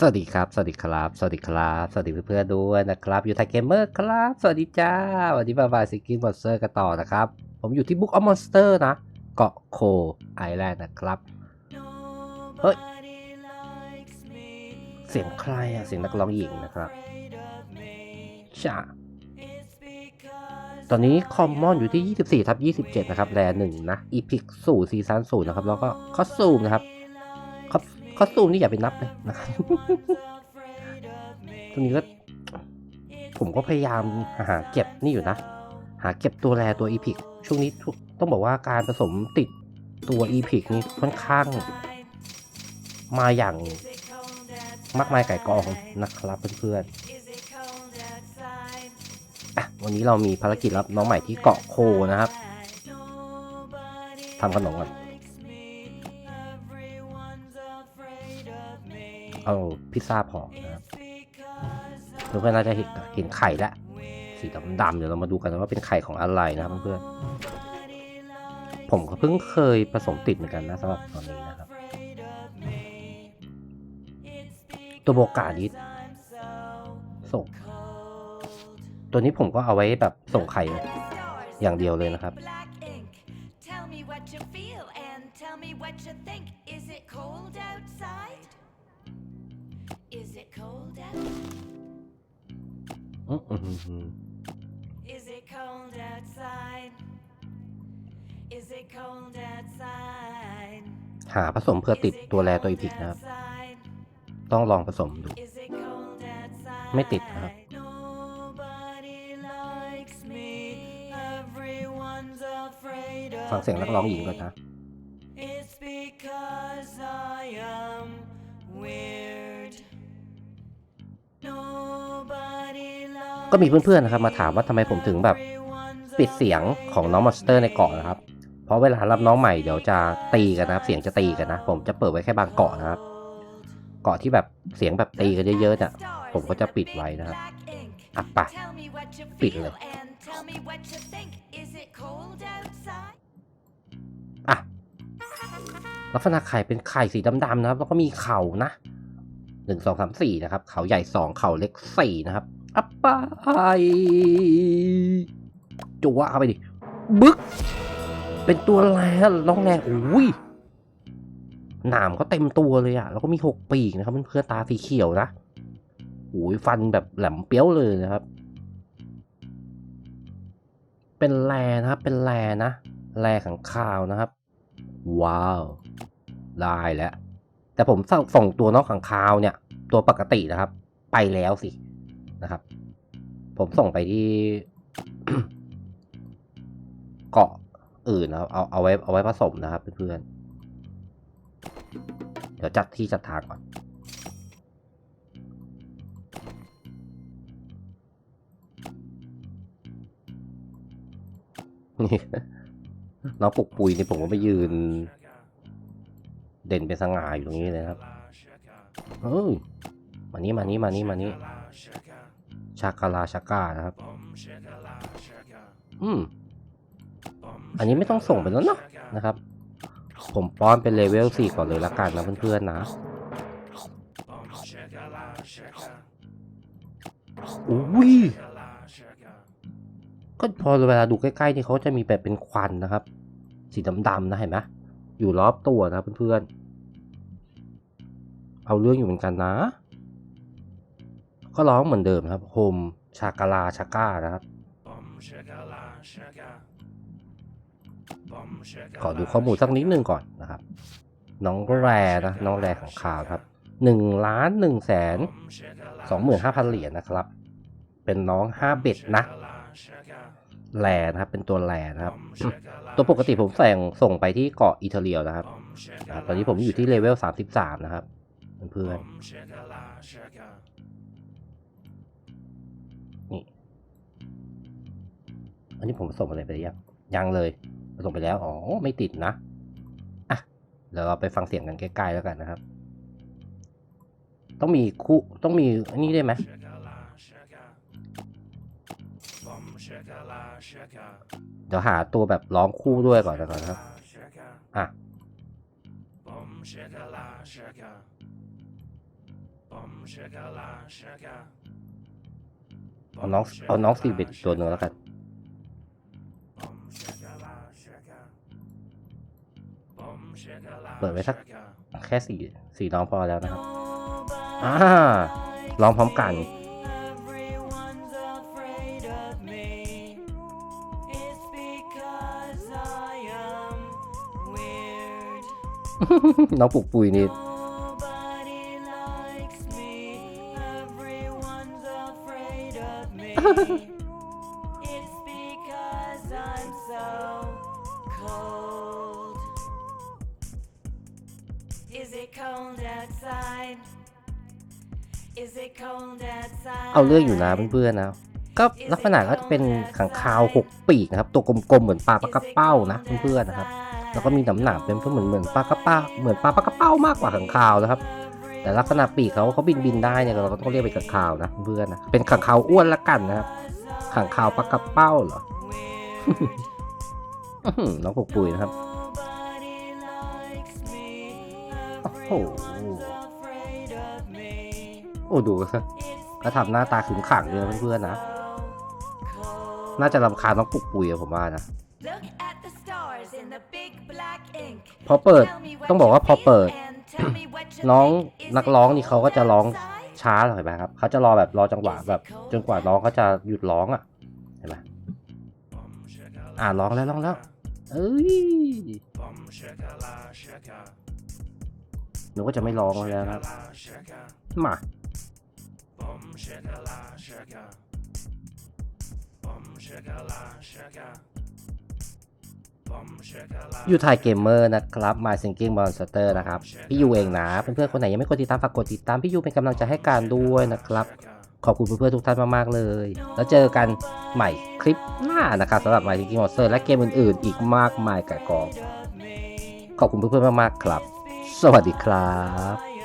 สวัสดีครับ สวัสดีครับ สวัสดีครับ สวัสดีเพื่อนๆด้วยนะครับ อยู่ไทยเกมเมอร์ครับ สวัสดีจ้า วันนี้มาบายซิกิ้งมอนสเตอร์กันต่อนะครับ ผมอยู่ที่บุ๊กออฟมอนสเตอร์นะ เกาะโคไอแลนด์นะครับ เฮ้ย เสียงใครอะเสียงนักร้องหญิงนะครับช่าตอนนี้คอมมอนอยู่ที่ 24ทับ27 นะครับ แร่หนึ่งนะ อีพิกสู่ซีซั่นศูนย์นะครับ แล้วก็คอสตูมนะครับ คอสคอสตูมนี่อย่าไปนับเลยนะครับตรงนี้ก็ผมก็พยายามหาเก็บนี่อยู่นะ หาเก็บตัวแรตัวอีพิกช่วงนี้ต้องบอกว่าการผสมติดตัวอีพิกนี่ค่อนข้าง มาอย่างมากมายไก่กองนะครับเพื่อนๆวันนี้เรามีภารกิจรับน้องใหม่ที่เกาะโคนะครับทำขนมก่อน เอาพิซซ่าพอนะครับเพื่อนๆน่าจะเห็นเห็นไข่แล้วสีดำๆเดี๋ยวเรามาดูกันว่าเป็นไข่ของอะไรนะครับเพื่อนๆผมก็เพิ่งเคยผสมติดเหมือนกันนะสำหรับตอนนี้นะครับ ตัวโบกานี้ส่ง ตัวนี้ผมก็เอาไว้แบบส่งไข่อย่างเดียวเลยนะครับ Tell me what you feel and tell me what you think. Is it cold outside? Is it cold out? อืมอืมอืมอืม Is it cold outside? Is it cold outside? หาผสมเพื่อติดตัวแรตัวอีพิกนะครับ ต้องลองผสมดู Is it cold outside? ไม่ติดนะครับ Nobody likes me. Everyone's afraid of ฟังเสียงนักร้องหญิงก่อนนะ It's ก็มีเพื่อนๆนะครับมาถามว่าทำไมผมถึงแบบปิดเสียงของน้องมอนสเตอร์ในเกาะนะครับ เพราะเวลารับน้องใหม่เดี๋ยวจะตีกันนะครับ เสียงจะตีกันนะ ผมจะเปิดไว้แค่บางเกาะนะครับ เกาะที่แบบเสียงแบบตีกันเยอะๆเนี่ยผมก็จะปิดไว้นะครับอะป Tell me what you ปิดเลยอะลักษณะไข่เป็นไข่สีดำๆนะครับ แล้วก็มีเข่านะหนึ่งสองสามสี่นะครับ เขาใหญ่สองเข่าเล็กสี่นะครับ อัปไปจัวเข้าไปดิ บึก เป็นตัวแรงน้องแรงอุ้ยหนามก็เต็มตัวเลยอะแล้วก็มีหกปีกนะครับเพื่อนตาสีเขียวนะโอ้ยฟันแบบแหลมเปี้ยวเลยนะครับ เป็นแรนะครับ เป็นแรนะ แรขังคาวนะครับ ว้าว ได้แล้ว แต่ผมส่งส่งตัวนอกขังคาวเนี่ย ตัวปกตินะครับ ไปแล้วสิ นะครับ ผมส่งไปที่เกาะอื่นนะครับเอาเอาไว้เอาไว้ผสมนะครับเพื่อนๆเดี๋ยวจัดที่จัดทางก่อนนี่น้องปลุกปุยนี่ผมก็ไปยืน เด่นเป็นสง่าอยู่ตรงนี้เลยครับเฮ้ยมานี้มานี้มานี้มานี้ ชากาลาชาก้านะครับ อืม อันนี้ไม่ต้องส่งไปแล้วเนาะนะครับ ผมป้อนเป็นเลเวลสี่ก่อนเลยละกันนะเพื่อนๆนะอุ้ยก็พอเวลาดูใกล้ๆนี่เขาจะมีแบบเป็นควันนะครับ สีดำๆนะเห็นไหมอยู่รอบตัวนะเพื่อนๆ เอาเรื่องอยู่เหมือนกันนะ ก็ร้องเหมือนเดิมครับโฮมชากาลาชาก้านะครับ ขอดูข้อมูลสักนิดนึงก่อนนะครับ น้องแรนะน้องแรของข่าวครับหนึ่งล้านหนึ่งแสนสองหมื่นห้าพันเหรียญนะครับ เป็นน้องห้าเบ็ดนะแลนะครับ เป็นตัวแลนะครับ ตัวปกติผมส่งส่งไปที่เกาะอิตาเลียนะครับนะครับตอนนี้ผมอยู่ที่เลเวลสามสิบสามนะครับ เพื่อน นนี้ผมส่งอะไรไปยังยังเลยส่งไปแล้วอ๋อไม่ติดนะอะเดี๋ยวเราไปฟังเสียงกันใกล้ๆแล้วกันนะครับ ต้องมีคู่ต้องมีอันนี้ได้ไหมเดี๋ยวหาตัวแบบร้องคู่ด้วยก่อนนะครับอะเอาน้องเอาน้องซีเบตตัวหนึ่งแล้วกัน เปิดไว้สักแค่สี่สี่น้องพอแล้วนะครับอ่าลองพร้อมกัน Everyone's afraid of me. It's because I am weird. น้องปุกปุยนี่ Is it cold outside? Is it cold outside? เอาเรื่องอยู่นะเพื่อนๆนะ ก็ลักษณะก็จะเป็นขังคาวหกปีกนะครับ ตัวกลมๆเหมือนปลาปลากระเป้านะเพื่อนๆนะครับ แล้วก็มีหนำหนามเป็นเหมือนเหมือนปลากระเป้าเหมือนปลาปลากระเป้ามากกว่าขังคาวนะครับ แต่ลักษณะปีกเขาเขาบินบินได้เนี่ยเราก็ต้องเรียกเป็นขังคาวนะเพื่อนๆนะเป็นขังคาวอ้วนละกันนะครับขังคาวปลากระเป้าเหรออื้อหือน้องปุกปุยนะครับ อ้โห Everyone's afraid of me. โอ้ดูซะ It's ก็ทำหน้าตาขึงขังเลยนะเพื่อนๆนะ cold. น่าจะรำคาญน้องปุกปุยอะผมว่านะ Look at the stars in the big black ink. พอเปิด Tell me what ต้องบอกว่า you พอเปิด feel and tell me what you น้อง think. Is นัก it ร้องนี่เขาก็จะ cold ร้อง outside? ช้าหน่อยไหมครับเขาจะรอแบบรอจังหวะแบบ จนกว่าน้องเขาจะหยุดร้องอะเห็นไหมอ่าร้องแล้วร้องแล้วเอ้ย หนูก็จะไม่ร้องแล้วครับ มาอยู่ไทยเกมเมอร์นะครับ My Thinking Monster นะครับ พี่ยูเองนะ เพื่อนๆคนไหนยังไม่กดติดตามฝากกดติดตามพี่ยูเป็นกำลังใจให้การด้วยนะครับ ขอบคุณเพื่อนๆทุกท่านมากๆเลย แล้วเจอกันใหม่คลิปหน้านะครับสำหรับ My Thinking Monster และเกมอื่นๆ อีกมากมายก่ายกอง ขอบคุณเพื่อนๆมากๆครับ สวัสดีครับ